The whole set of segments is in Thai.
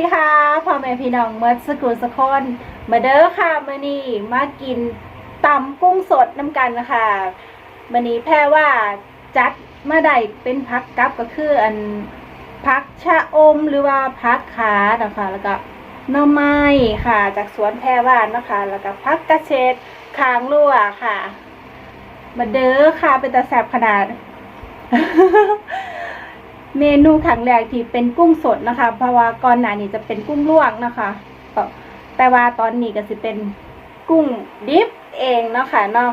ดีค่ะพ่อแม่พี่น้องเมื่อสกุลสกคนมาเด้อค่ะมื่อนี้มากินตำกุ้งสดน้ำกันนะคะมื่อนี้แพ่ว่าจัดเมาได้เป็นพักกับก็คืออันพักชะอมหรือว่าพักขานะคะแล้วก็น่อไม้ค่ะ จากสวนแพรว่านนะคะ แล้วก็พักกระเฉดคางรั่วค่ะ มาเด้อค่ะเป็นตาแสบขนาด เมนูครั้งแรกที่เป็นกุ้งสดนะคะ เพราะว่าก่อนหน้านี้จะเป็นกุ้งลวกนะคะแต่ว่าตอนนี้ก็สิเป็นกุ้งดิบเองเนาะค่ะเนาะ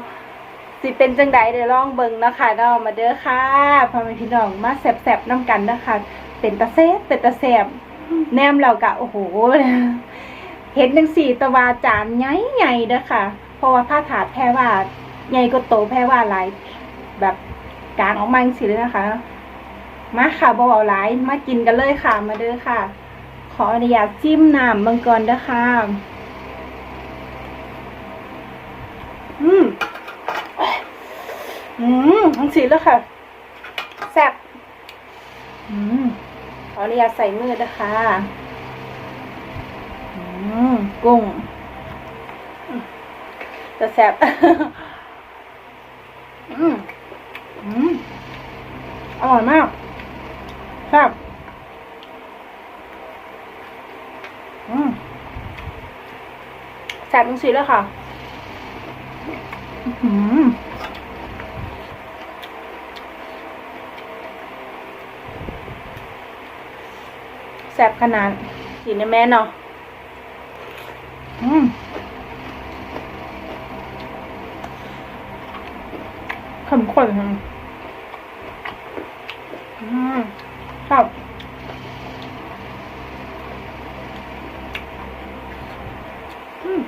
สิเป็นจังใดเดี๋ยวลองเบิ่งเนาะค่ะเนาะมาเด้อค่ะพ่อแม่พี่น้องมาแซ่บๆน้ำกันนะคะ เป็นตาแซ่บเป็นตาแซ่บแนมเรากะโอ้โหเห็นจังสี่ตะวาจานใหญ่ๆเด้อค่ะ เพราะว่าผ้าถาดแพรว่าใหญ่ก็โตแพรว่าหลายแบบกลางออกมาสี่เลยนะคะ มาค่ะเบาหลายมากินกันเลยค่ะ มาเด้อค่ะ ขออนุญาตจิ้มน้ำมังกรด้อค่ะ อืมอืมทั้งสีแล้วค่ะ แซ่บอืมขออนุญาตใส่มือเด้อค่ะอืมกุ้งจะแซ่บอืมอืมอร่อยมาก ครับอืมแซ่บจริงๆเลยค่ะ อื้อหือแซ่บขนาดสีในแม่เนาะ อืมขมข้นอืม ครับอืม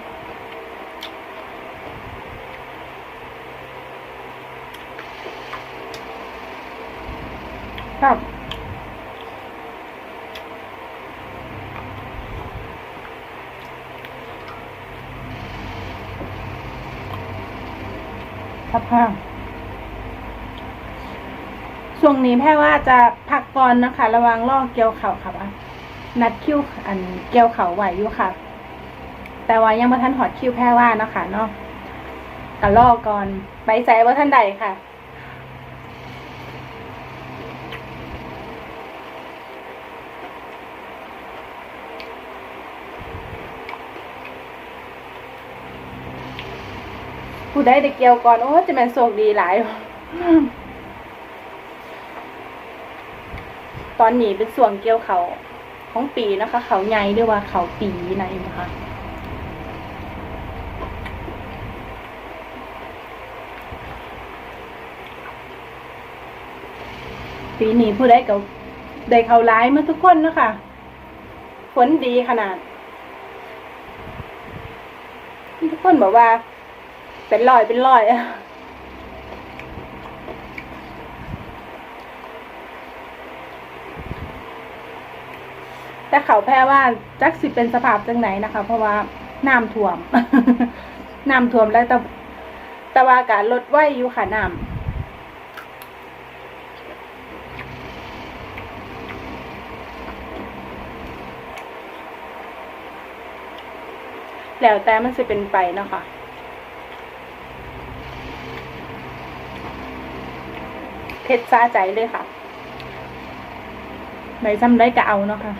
ครับครับค่ะ ช่วงนี้แพ่ว่าจะพักก่อนนะคะ ระวังลอกเกี่ยวเข่าค่ะนัดคิวอันเกี่ยวเข่าไหวอยู่ค่ะ แต่ว่ายังไม่ทันหอดคิวแพ่ว่านะคะเนาะก็ลอกก่อนไปใส่ว่าท่านใดค่ะผู้ได้ได้เกี่ยวก่อน โอ้จะแม่นโชคดีหลาย ตอนนี้เป็นส่วงเกี่ยวเขาของปีนะคะ เขาใหญ่ด้วยว่าเขาปีไหนนะคะปีนี้ผู้ได้เก่าได้เขาร้ายมาทุกคนนะคะฝนดีขนาด ทุกคนบอกว่า เป็นรอยเป็นรอยอะ แต่เขาแพ้ว่าจักสิเป็นสภาพจังไหนนะคะ เพราะว่าน้ำท่วมน้ำท่วมแล้วแต่แต่ว่าการลดไว้อยู่ค่ะน้ำแล้วแต่มันจะเป็นไปเนาะคะเผ็ดซาใจเลยค่ะไหนจำได้ก็เอาเนาะค่ะ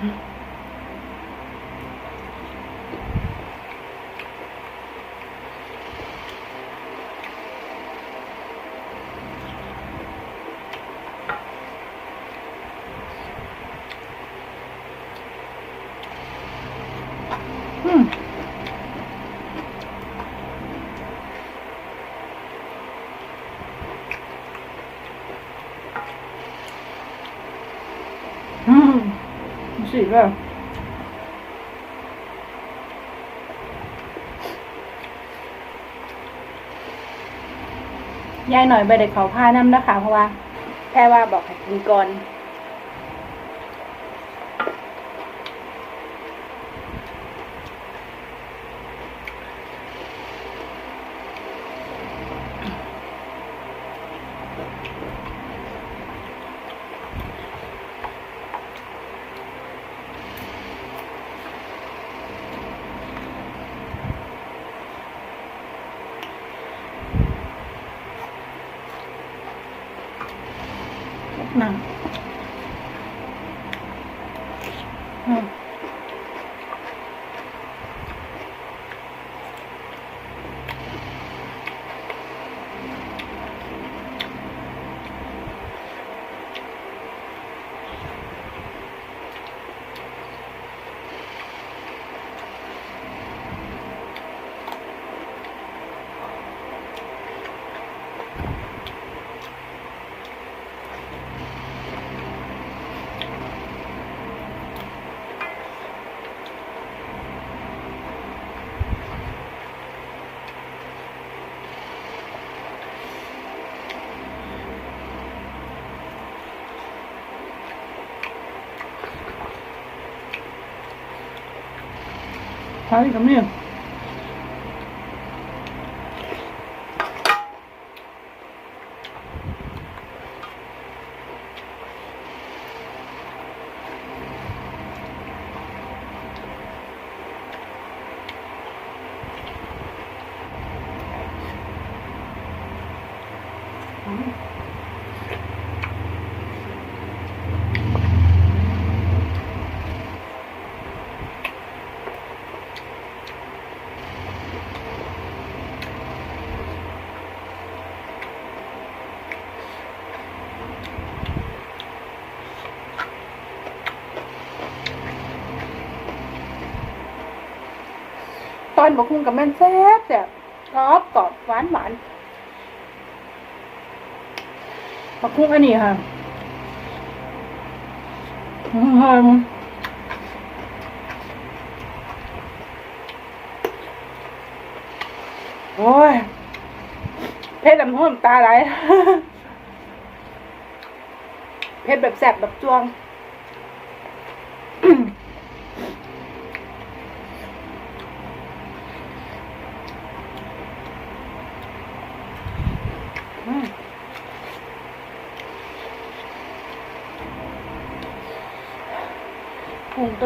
อืมสีแบบยายหน่อยไปเด็กเขาผ้าน้ำนะคะเพราะว่าแค่ว่าบอกให้กินก่อน พาอีกกับ นี่ตอนบกคุงกับแม่นแซ่บแซ่บกรอบกรอบหวานหวานบกคุงอันนี้ค่ะอืมโอ้ยเพชรลำห้มตาไหลเพชรแบบแสบแบบจวง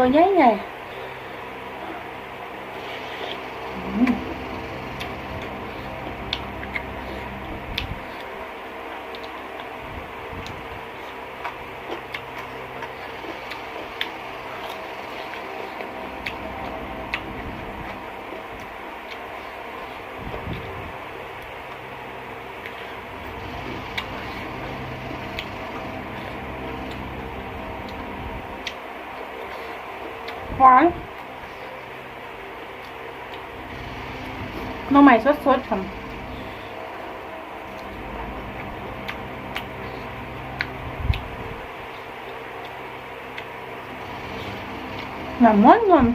ผงตั วใหญ่ใหญ่หวานหน้ำใหม่สดๆค่ะหนำม้วนงวม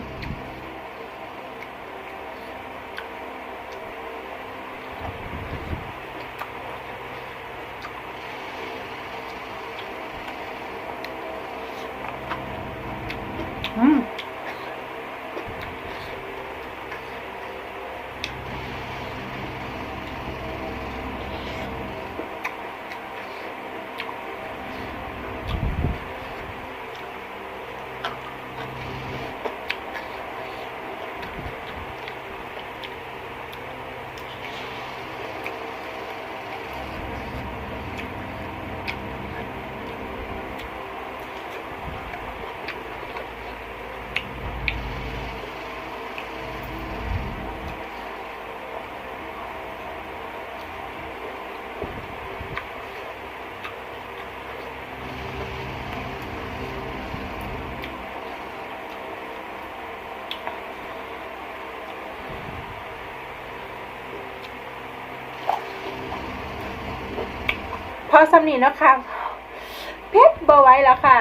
อืม พอสำนีนะคะเพชรบอไว้แล้วค่ะ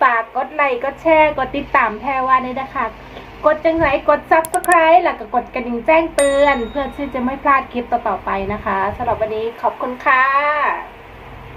ฝากกดไลค์กดแชร์กดติดตามแพรว่านี่นะคะ กดจังไรกดซับสไคร b e แล้วก็กดกระดิ่งแจ้งเตือน เพื่อที่จะไม่พลาดคลิปต่อๆไปนะคะสำหรับวันนี้ขอบคุณค่ะ